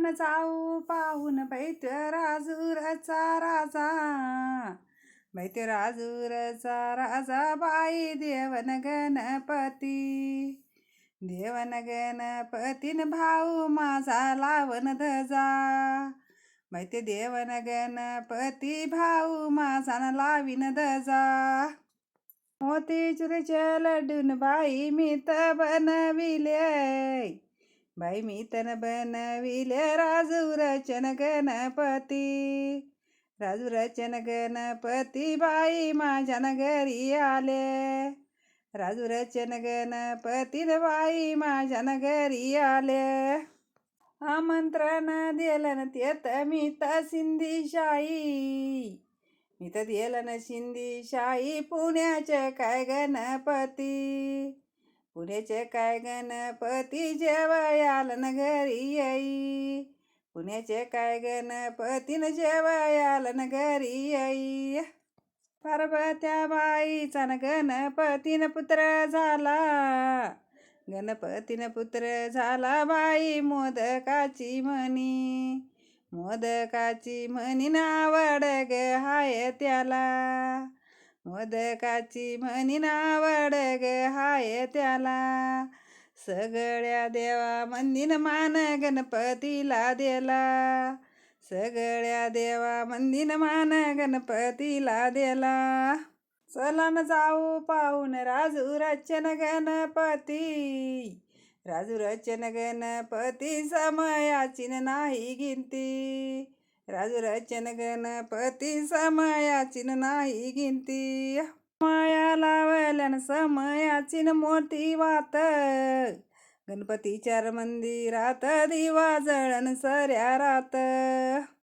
चलन जाऊ पाहून बैत राजूरचा राजा. बैत राजूरचा राजा बाई देवन गणपती. देवन गणपतीन भाऊ माझा लावन धजा. मैते देवन गणपती भाऊ माझा न लावीन धजा. मोतीचुरच्या लडून बाई मी तर बनविले. बाई मी तन बनविले राजू रचन गणपती राजू रचन गणपती बाई माझ्या न घरी आले. राजू रचन गणपती बाई माझ्या घरी आले. आमंत्रण दिलं न तेत मी तर सिंधीशाही. मी तर दिलं सिंधी शाही पुण्याचे काय गणपती. पुण्याचे काय गणपती जेवयालन घरी येई. पुण्याचे काय गणपतीन जेवयालन जेवयाल न घरी येई. पार्वत्या बाईचा न गणपतीन पुत्र झाला. गणपतीन पुत्र झाला बाई मोदकाची म्हणी. मोदकाची म्हणी नावड ग हाय त्याला. मोदकाची म्हणी नावड ग हाय त्याला. सगळ्या देवा मंदिन मान गणपतीला दिला. सगळ्या देवा मंदिन मान गणपतीला दिला. चला न जाऊ पाहून राजू रचन गणपती. राजू रचन गणपती समयाची नाही गिनती. राजू गणपती समयाची नाही गिनती. माया लावल्यान समयाची मोठी वात. गणपतीच्या मंदिरात दिवा जळण सऱ्या रात.